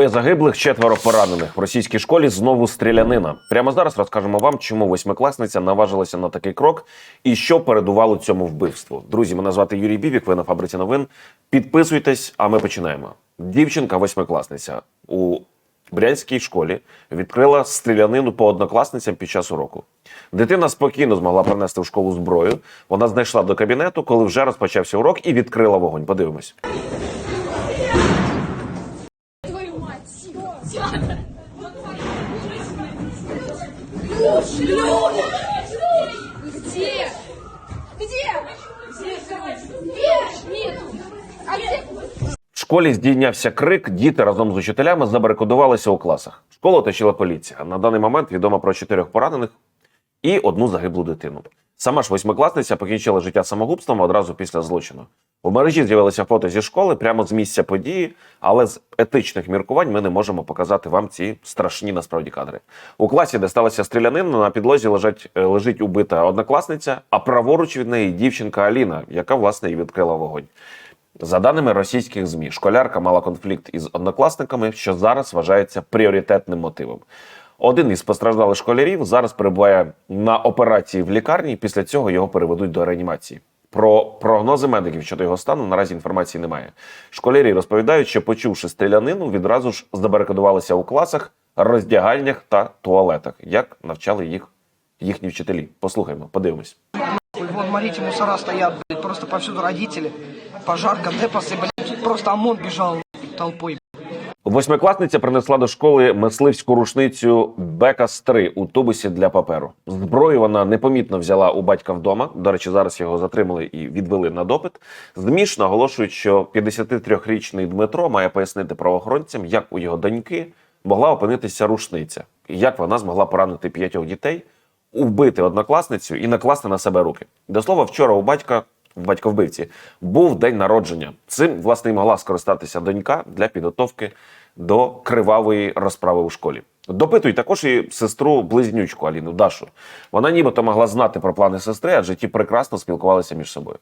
Двоє загиблих, четверо поранених. В російській школі знову стрілянина. Прямо зараз розкажемо вам, чому восьмикласниця наважилася на такий крок і що передувало цьому вбивству. Друзі, мене звати Юрій Бібік. Ви на фабриці новин. Підписуйтесь, а ми починаємо. Дівчинка, восьмикласниця у брянській школі відкрила стрілянину по однокласницям під час уроку. Дитина спокійно змогла принести в школу зброю. Вона знайшла до кабінету, коли вже розпочався урок, і відкрила вогонь. Подивимось. Твою мать! Где? Где? В школі здійнявся крик. Діти разом з учителями забарикодувалися у класах. Школу оточила поліція. На даний момент відомо про чотирьох поранених і одну загиблу дитину. Сама ж восьмикласниця покінчила життя самогубством одразу після злочину. У мережі з'явилися фото зі школи прямо з місця події, але з етичних міркувань ми не можемо показати вам ці страшні насправді кадри. У класі, де сталася стрілянина, на підлозі лежать, е, лежить убита однокласниця, а праворуч від неї дівчинка Аліна, яка власне і відкрила вогонь. За даними російських змі, школярка мала конфлікт із однокласниками, що зараз вважається пріоритетним мотивом. Один із постраждалих школярів зараз перебуває на операції в лікарні. Після цього його переведуть до реанімації. Про прогнози медиків щодо його стану наразі інформації немає. Школярі розповідають, що почувши стрілянину, відразу ж забарикадувалися у класах, роздягальнях та туалетах, як навчали їх їхні вчителі. Послухаймо, подивимось. Вон, смотрите, мусора стоят, блядь, просто повсюду родители. Пожарка, депосы, блядь, просто ОМОН бежал толпой. Восьмикласниця принесла до школи мисливську рушницю Бекас 3 у тубусі для паперу. Зброю вона непомітно взяла у батька вдома. До речі, зараз його затримали і відвели на допит. ЗМІ ж наголошують, що 53-річний Дмитро має пояснити правоохоронцям, як у його доньки могла опинитися рушниця, як вона змогла поранити п'ятьох дітей, вбити однокласницю і накласти на себе руки. До слова, вчора у батька в батьковбивці був день народження. Цим власне і могла скористатися донька для підготовки до кривавої розправи у школі. Допитують також і сестру близнючку Аліну Дашу. Вона нібито могла знати про плани сестри, адже ті прекрасно спілкувалися між собою.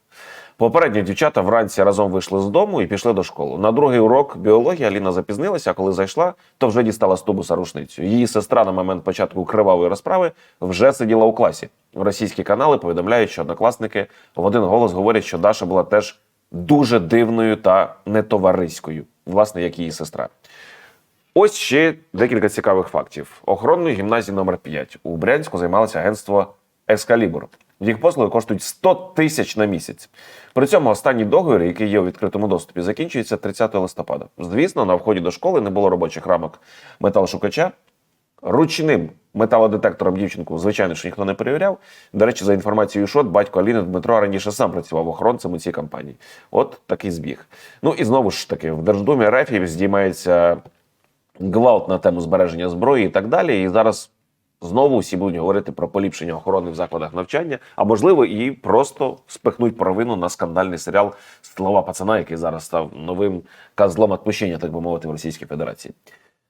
Попередні дівчата вранці разом вийшли з дому і пішли до школи. На другий урок біології Аліна запізнилася, а коли зайшла, то вже дістала з тубуса рушницю. Її сестра на момент початку кривавої розправи вже сиділа у класі. Російські канали повідомляють, що однокласники в один голос говорять, що Даша була теж дуже дивною та нетовариською, власне, як її сестра. Ось ще декілька цікавих фактів. Охоронною гімназії номер 5 у Брянську займалося агентство Ескалібур. Їх послуги коштують 100 тисяч на місяць. При цьому останній договір, який є у відкритому доступі, закінчується 30 листопада. Звісно, на вході до школи не було робочих рамок металошукача. Ручним металодетектором дівчинку, звичайно, що ніхто не перевіряв. До речі, за інформацією ШОТ, батько Аліни Дмитро раніше сам працював охоронцем у цій компанії. От такий збіг. Ну і знову ж таки, в Держдумі РФ здіймається гвалт на тему збереження зброї і так далі. І зараз знову всі будуть говорити про поліпшення охорони в закладах навчання, а можливо, і просто спихнуть провину на скандальний серіал Слова пацана, який зараз став новим козлом відпущення, так би мовити, в Російській Федерації.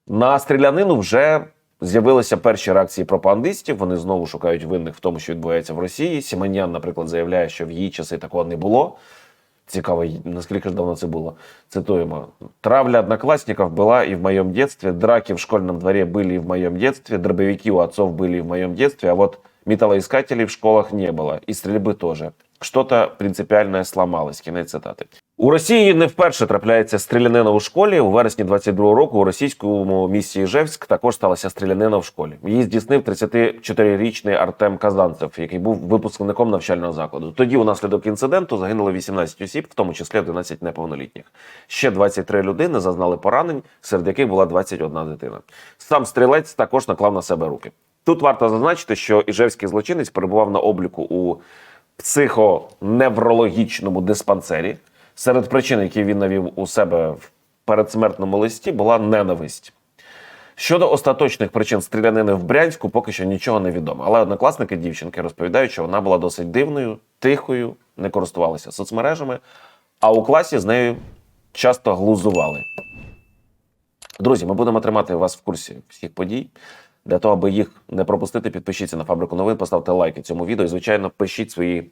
На стрілянину вже з'явилися перші реакції пропагандистів. Вони знову шукають винних в тому, що відбувається в Росії. Сіманян, наприклад, заявляє, що в її часи такого не було. Цікаво, наскільки ж давно це було. Цитуємо. «Травля одноклассников была и в моем детстве, драки в школьном дворе были и в моем детстве, дробовики у отцов были и в моем детстве, а вот металлоискателей в школах не было, и стрельбы тоже. Что-то принципиальное сломалось. Кінець цитати. У Росії не вперше трапляється стрілянина у школі. У вересні 22-го року у російському місті Іжевськ також сталася стрілянина в школі. Її здійснив 34-річний Артем Казанцев, який був випускником навчального закладу. Тоді, унаслідок інциденту, загинуло 18 осіб, в тому числі 11 неповнолітніх. Ще 23 людини зазнали поранень, серед яких була 21 дитина. Сам стрілець також наклав на себе руки. Тут варто зазначити, що іжевський злочинець перебував на обліку у психоневрологічному диспансері. Серед причин, які він навів у себе в передсмертному листі, була ненависть. Щодо остаточних причин стрілянини в Брянську, поки що нічого не відомо. Але однокласники дівчинки розповідають, що вона була досить дивною, тихою, не користувалася соцмережами, а у класі з нею часто глузували. Друзі, ми будемо тримати вас в курсі всіх подій. Для того, аби їх не пропустити, підпишіться на фабрику новин, поставте лайки цьому відео і, звичайно, пишіть свої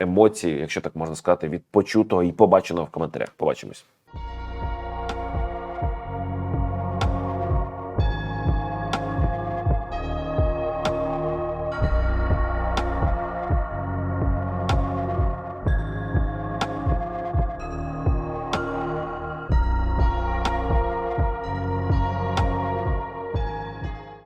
емоції, якщо так можна сказати, від почутого і побаченого в коментарях. Побачимось.